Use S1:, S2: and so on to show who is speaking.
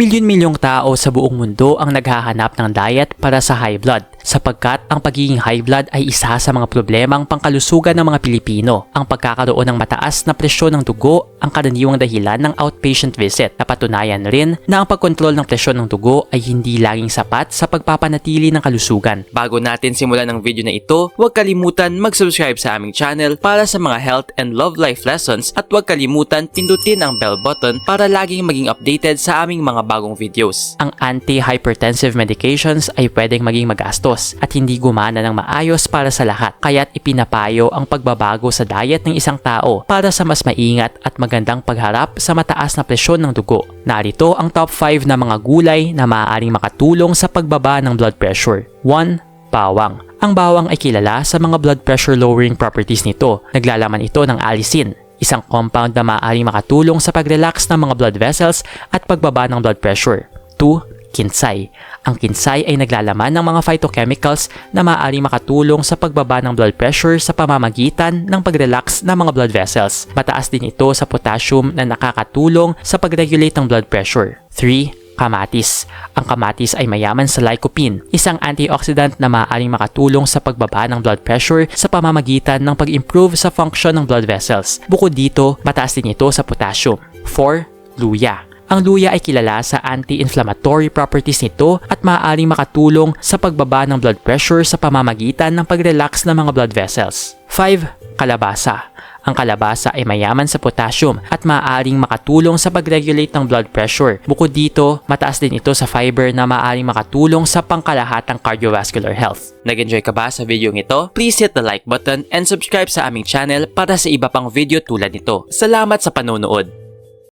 S1: Milyon-milyong tao sa buong mundo ang naghahanap ng diet para sa high blood sapagkat ang pagiging high blood ay isa sa mga problemang pangkalusugan ng mga Pilipino. Ang pagkakaroon ng mataas na presyon ng dugo ang karaniwang dahilan ng outpatient visit. Napatunayan rin na ang pagkontrol ng presyon ng dugo ay hindi laging sapat sa pagpapanatili ng kalusugan.
S2: Bago natin simulan ng video na ito, huwag kalimutan mag-subscribe sa aming channel para sa mga health and love life lessons at huwag kalimutan pindutin ang bell button para laging maging updated sa aming mga bagong videos.
S1: Ang anti-hypertensive medications ay pwedeng maging magastos at hindi gumana ng maayos para sa lahat. Kaya't ipinapayo ang pagbabago sa diet ng isang tao para sa mas maingat at magandang pagharap sa mataas na presyon ng dugo. Narito ang top 5 na mga gulay na maaaring makatulong sa pagbaba ng blood pressure. 1. Bawang. Ang bawang ay kilala sa mga blood pressure lowering properties nito. Naglalaman ito ng allicin, isang compound na maaaring makatulong sa pag-relax ng mga blood vessels at pagbaba ng blood pressure. 2. Kinsay. Ang kinsay ay naglalaman ng mga phytochemicals na maaaring makatulong sa pagbaba ng blood pressure sa pamamagitan ng pag-relax ng mga blood vessels. Mataas din ito sa potassium na nakakatulong sa pag-regulate ng blood pressure. 3 kamatis. Ang kamatis ay mayaman sa lycopene, isang antioxidant na maaaring makatulong sa pagbaba ng blood pressure sa pamamagitan ng pag-improve sa function ng blood vessels. Bukod dito, mataas din ito sa potassium. 4. Luya. Ang luya ay kilala sa anti-inflammatory properties nito at maaaring makatulong sa pagbaba ng blood pressure sa pamamagitan ng pag-relax ng mga blood vessels. 5. Kalabasa. Ang kalabasa ay mayaman sa potassium at maaaring makatulong sa pag-regulate ng blood pressure. Bukod dito, mataas din ito sa fiber na maaaring makatulong sa pangkalahatang cardiovascular health.
S2: Nag-enjoy ka ba sa video ito? Please hit the like button and subscribe sa aming channel para sa iba pang video tulad nito. Salamat sa panonood!